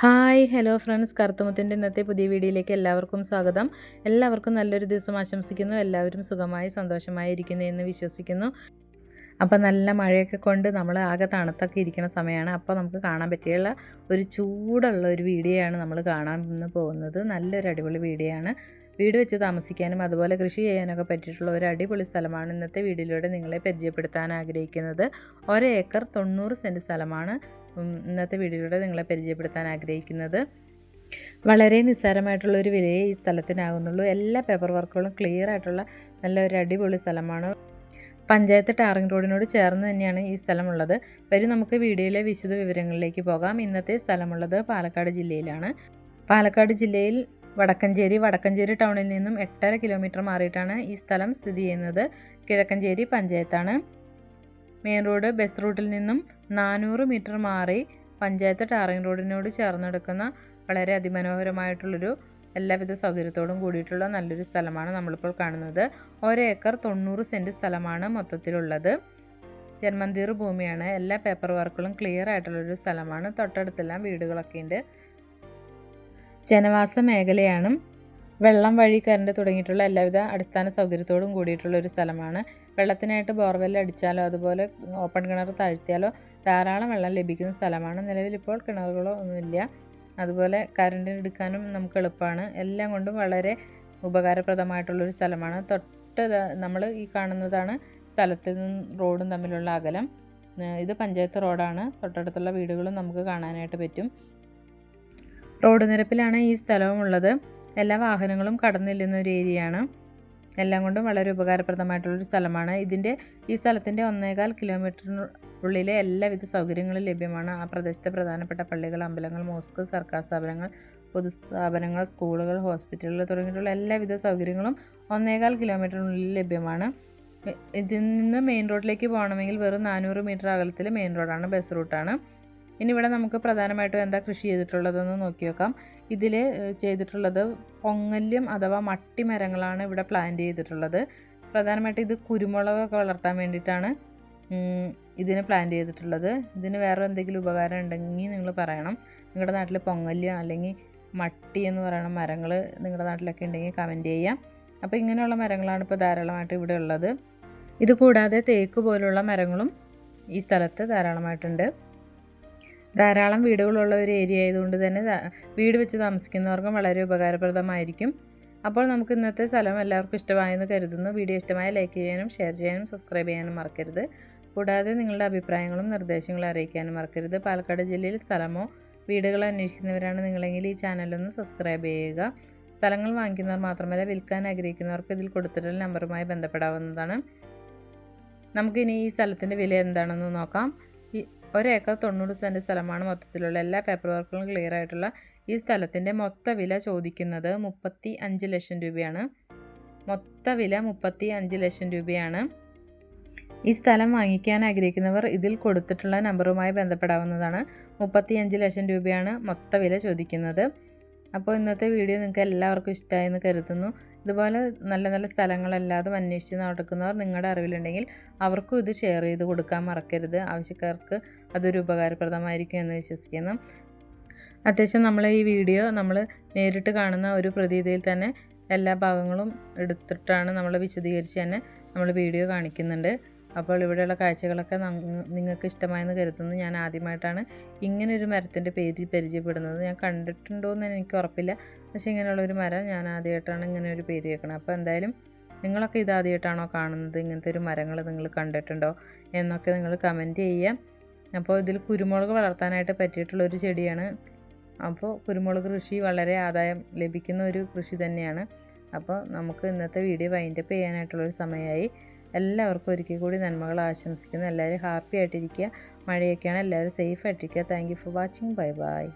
Hi hello friends. കറുത്തുമുത്തിന്റെ ഇന്നത്തെ പുതിയ വീഡിയോയിലേക്ക് എല്ലാവർക്കും സ്വാഗതം. എല്ലാവർക്കും നല്ലൊരു ദിവസം ആശംസിക്കുന്നു. എല്ലാവരും സുഖമായി സന്തോഷമായി ഇരിക്കുന്നു എന്ന് വിശ്വസിക്കുന്നു. അപ്പോൾ നല്ല മഴയൊക്കെ കൊണ്ട് നമ്മൾ ആകെ തണുത്തൊക്കെ ഇരിക്കുന്ന സമയമാണ്. അപ്പോൾ നമുക്ക് കാണാൻ പറ്റിയുള്ള ഒരു ചൂടുള്ള ഒരു വീഡിയോ ആണ് നമ്മൾ കാണാൻ പോകുന്നത്. നല്ലൊരു അടിപൊളി വീഡിയോ ആണ് വീട് വെച്ച് താമസിക്കാനും അതുപോലെ കൃഷി ചെയ്യാനൊക്കെ പറ്റിയിട്ടുള്ള ഒരു അടിപൊളി സ്ഥലമാണ് ഇന്നത്തെ വീഡിയോയിലൂടെ നിങ്ങളെ പരിചയപ്പെടുത്താൻ ആഗ്രഹിക്കുന്നത്. ഒരേക്കർ തൊണ്ണൂറ് സെന്റ് സ്ഥലമാണ്. ഇന്നത്തെ വീഡിയോയിലൂടെ നിങ്ങളെ പരിചയപ്പെടുത്താൻ ആഗ്രഹിക്കുന്നത് വളരെ നിസ്സാരമായിട്ടുള്ള ഒരു വിലയെ ഈ സ്ഥലത്തിനാകുന്നുള്ളൂ. എല്ലാ പേപ്പർ വർക്കുകളും ക്ലിയർ ആയിട്ടുള്ള നല്ല ഒരു അടിപൊളി സ്ഥലമാണ്. പഞ്ചായത്ത് ടാറിംഗ് റോഡിനോട് ചേർന്ന് തന്നെയാണ് ഈ സ്ഥലമുള്ളത്. വരും നമുക്ക് വീഡിയോയിലെ വിശദ വിവരങ്ങളിലേക്ക് പോകാം. ഇന്നത്തെ സ്ഥലമുള്ളത് പാലക്കാട് ജില്ലയിലാണ്. പാലക്കാട് ജില്ലയിൽ വടക്കഞ്ചേരി വടക്കഞ്ചേരി ടൗണിൽ നിന്നും എട്ടര കിലോമീറ്റർ മാറിയിട്ടാണ് ഈ സ്ഥലം സ്ഥിതി ചെയ്യുന്നത്. കിഴക്കഞ്ചേരി പഞ്ചായത്താണ്. മെയിൻ റോഡ് ബസ് റൂട്ടിൽ നിന്നും നാനൂറ് മീറ്റർ മാറി പഞ്ചായത്ത് ടാറിംഗ് റോഡിനോട് ചേർന്നെടുക്കുന്ന വളരെ അതിമനോഹരമായിട്ടുള്ളൊരു എല്ലാവിധ സൗകര്യത്തോടും കൂടിയിട്ടുള്ള നല്ലൊരു സ്ഥലമാണ് നമ്മളിപ്പോൾ കാണുന്നത്. ഒരേക്കർ തൊണ്ണൂറ് സെന്റ് സ്ഥലമാണ് മൊത്തത്തിലുള്ളത്. ജന്മന്തീർ ഭൂമിയാണ്. എല്ലാ പേപ്പർ വർക്കുകളും ക്ലിയർ ആയിട്ടുള്ളൊരു സ്ഥലമാണ്. തൊട്ടടുത്തെല്ലാം വീടുകളൊക്കെ ഉണ്ട് ജനവാസ മേഖലയാണ്. വെള്ളം വഴി കറണ്ട് തുടങ്ങിയിട്ടുള്ള എല്ലാവിധ അടിസ്ഥാന സൗകര്യത്തോടും കൂടിയിട്ടുള്ള ഒരു സ്ഥലമാണ്. വെള്ളത്തിനായിട്ട് ബോർവെൽ അടിച്ചാലോ അതുപോലെ ഓപ്പൺ കിണർ താഴ്ത്തിയാലോ ധാരാളം വെള്ളം ലഭിക്കുന്ന സ്ഥലമാണ്. നിലവിലിപ്പോൾ കിണറുകളോ ഒന്നുമില്ല. അതുപോലെ കറണ്ട് എടുക്കാനും നമുക്ക് എളുപ്പമാണ്. എല്ലാം കൊണ്ടും വളരെ ഉപകാരപ്രദമായിട്ടുള്ളൊരു സ്ഥലമാണ്. തൊട്ട് നമ്മൾ ഈ കാണുന്നതാണ് സ്ഥലത്തിൽ നിന്നും റോഡും തമ്മിലുള്ള അകലം. ഇത് പഞ്ചായത്ത് റോഡാണ്. തൊട്ടടുത്തുള്ള വീടുകളും നമുക്ക് കാണാനായിട്ട് പറ്റും. റോഡ് നിരപ്പിലാണ് ഈ സ്ഥലവും ഉള്ളത്. എല്ലാ വാഹനങ്ങളും കടന്നു കടന്നില്ലുന്ന ഒരു ഏരിയയാണ്. എല്ലാം കൊണ്ടും വളരെ ഉപകാരപ്രദമായിട്ടുള്ളൊരു സ്ഥലമാണ്. ഇതിന്റെ ഈ സ്ഥലത്തിന്റെ ഒന്നേകാൽ കിലോമീറ്ററിനുള്ളിലെ എല്ലാവിധ സൗകര്യങ്ങളും ലഭ്യമാണ്. ആ പ്രദേശത്തെ പ്രധാനപ്പെട്ട പള്ളികൾ അമ്പലങ്ങൾ മോസ്ക് സർക്കാർ സ്ഥാപനങ്ങൾ പൊതുസ്ഥാപനങ്ങൾ സ്കൂളുകൾ ഹോസ്പിറ്റലുകൾ തുടങ്ങിയിട്ടുള്ള എല്ലാവിധ സൗകര്യങ്ങളും ഒന്നേകാൽ കിലോമീറ്ററിനുള്ളിൽ ലഭ്യമാണ്. ഇതിൽ നിന്ന് മെയിൻ റോഡിലേക്ക് പോകണമെങ്കിൽ വെറും നാനൂറ് മീറ്റർ അകലത്തിൽ മെയിൻ റോഡാണ് ബസ് റൂട്ടാണ്. ഇനി ഇവിടെ നമുക്ക് പ്രധാനമായിട്ടും എന്താ കൃഷി ചെയ്തിട്ടുള്ളതെന്ന് നോക്കി നോക്കാം ഇതിൽ ചെയ്തിട്ടുള്ളത് പൊങ്ങല്യം അഥവാ മട്ടി മരങ്ങളാണ് ഇവിടെ പ്ലാന്റ് ചെയ്തിട്ടുള്ളത്. പ്രധാനമായിട്ടും ഇത് കുരുമുളകൊക്കെ വളർത്താൻ വേണ്ടിയിട്ടാണ് ഇതിന് പ്ലാന്റ് ചെയ്തിട്ടുള്ളത്. ഇതിന് വേറെ എന്തെങ്കിലും ഉപകാരം ഉണ്ടെങ്കിൽ നിങ്ങൾ പറയണം. നിങ്ങളുടെ നാട്ടിൽ പൊങ്ങല്യം അല്ലെങ്കിൽ മട്ടി എന്ന് പറയുന്ന മരങ്ങൾ നിങ്ങളുടെ നാട്ടിലൊക്കെ ഉണ്ടെങ്കിൽ കമന്റ് ചെയ്യാം. അപ്പോൾ ഇങ്ങനെയുള്ള മരങ്ങളാണ് ഇപ്പോൾ ധാരാളമായിട്ട് ഇവിടെ ഉള്ളത്. ഇത് കൂടാതെ തേക്ക് പോലുള്ള മരങ്ങളും ഈ സ്ഥലത്ത് ധാരാളമായിട്ടുണ്ട്. ധാരാളം വീടുകളുള്ള ഒരു ഏരിയ ആയതുകൊണ്ട് തന്നെ വീട് വെച്ച് താമസിക്കുന്നവർക്കും വളരെ ഉപകാരപ്രദമായിരിക്കും. അപ്പോൾ നമുക്ക് ഇന്നത്തെ സ്ഥലം എല്ലാവർക്കും ഇഷ്ടമായെന്ന് കരുതുന്നു. വീഡിയോ ഇഷ്ടമായ ലൈക്ക് ചെയ്യാനും ഷെയർ ചെയ്യാനും സബ്സ്ക്രൈബ് ചെയ്യാനും മറക്കരുത്. കൂടാതെ നിങ്ങളുടെ അഭിപ്രായങ്ങളും നിർദ്ദേശങ്ങളും അറിയിക്കാനും മറക്കരുത്. പാലക്കാട് ജില്ലയിൽ സ്ഥലമോ വീടുകൾ അന്വേഷിക്കുന്നവരാണ് നിങ്ങളെങ്കിൽ ഈ ചാനലൊന്ന് സബ്സ്ക്രൈബ് ചെയ്യുക. സ്ഥലങ്ങൾ വാങ്ങിക്കുന്നവർ മാത്രമല്ല വിൽക്കാൻ ആഗ്രഹിക്കുന്നവർക്ക് ഇതിൽ കൊടുത്തിട്ടുള്ള നമ്പറുമായി ബന്ധപ്പെടാവുന്നതാണ്. നമുക്കിനി ഈ സ്ഥലത്തിന്റെ വില എന്താണെന്ന് നോക്കാം. ഒരേക്കർ തൊണ്ണൂറ് സെന്റ് സ്ഥലമാണ് മൊത്തത്തിലുള്ള എല്ലാ പേപ്പർ വർക്കുകളും ക്ലിയർ ആയിട്ടുള്ള ഈ സ്ഥലത്തിന്റെ മൊത്ത വില ചോദിക്കുന്നത് മുപ്പത്തി അഞ്ച് ലക്ഷം രൂപയാണ്. മൊത്ത വില മുപ്പത്തി അഞ്ച് ലക്ഷം രൂപയാണ്. ഈ സ്ഥലം വാങ്ങിക്കാൻ ആഗ്രഹിക്കുന്നവർ ഇതിൽ കൊടുത്തിട്ടുള്ള നമ്പറുമായി ബന്ധപ്പെടാവുന്നതാണ്. മുപ്പത്തിയഞ്ച് ലക്ഷം രൂപയാണ് മൊത്ത വില ചോദിക്കുന്നത്. അപ്പോൾ ഇന്നത്തെ വീഡിയോ നിങ്ങൾക്ക് എല്ലാവർക്കും ഇഷ്ടമായെന്ന് കരുതുന്നു. ഇതുപോലെ നല്ല നല്ല സ്ഥലങ്ങളല്ലാതെ അന്വേഷിച്ച് നടക്കുന്നവർ നിങ്ങളുടെ അറിവിലുണ്ടെങ്കിൽ അവർക്കും ഇത് ഷെയർ ചെയ്ത് കൊടുക്കാൻ മറക്കരുത്. ആവശ്യക്കാർക്ക് അതൊരു ഉപകാരപ്രദമായിരിക്കും എന്ന് വിശ്വസിക്കുന്നു. അത്യാവശ്യം നമ്മൾ ഈ വീഡിയോ നമ്മൾ നേരിട്ട് കാണുന്ന ഒരു പ്രതീതിയിൽ തന്നെ എല്ലാ ഭാഗങ്ങളും എടുത്തിട്ടാണ് നമ്മൾ വിശദീകരിച്ച് തന്നെ നമ്മൾ വീഡിയോ കാണിക്കുന്നുണ്ട്. അപ്പോൾ ഇവിടെയുള്ള കാഴ്ചകളൊക്കെ നിങ്ങൾക്ക് ഇഷ്ടമായെന്ന് കരുതുന്നു. ഞാൻ ആദ്യമായിട്ടാണ് ഇങ്ങനെ ഒരു മരത്തിന്റെ പേരിൽ പരിചയപ്പെടുന്നത്. ഞാൻ കണ്ടിട്ടുണ്ടോ എന്ന് എനിക്ക് ഉറപ്പില്ല. പക്ഷേ ഇങ്ങനെയുള്ള ഒരു മരം ഞാൻ ആദ്യമായിട്ടാണ് ഇങ്ങനെ ഒരു പേര് കേൾക്കുന്നത്. അപ്പോൾ എന്തായാലും നിങ്ങളൊക്കെ ഇതാദ്യമായിട്ടാണോ കാണുന്നത്? ഇങ്ങനത്തെ ഒരു മരങ്ങൾ നിങ്ങൾ കണ്ടിട്ടുണ്ടോ? എന്നൊക്കെ നിങ്ങൾ കമന്റ് ചെയ്യാം അപ്പോൾ ഇതിൽ കുരുമുളക് വളർത്താനായിട്ട് പറ്റിയിട്ടുള്ള ഒരു ചെടിയാണ്. അപ്പോൾ കുരുമുളക് കൃഷി വളരെ ആദായം ലഭിക്കുന്ന ഒരു കൃഷി തന്നെയാണ്. അപ്പോൾ നമുക്ക് ഇന്നത്തെ വീഡിയോ വൈൻഡപ്പ് ചെയ്യാനായിട്ടുള്ളൊരു സമയമായി. എല്ലാവർക്കും ഒരിക്കൽ കൂടി നന്മകൾ ആശംസിക്കുന്നു. എല്ലാവരും ഹാപ്പി ആയിട്ടിരിക്കുക. മഴയൊക്കെയാണ്. എല്ലാവരും സേഫ് ആയിട്ടിരിക്കുക. Thank you for watching bye bye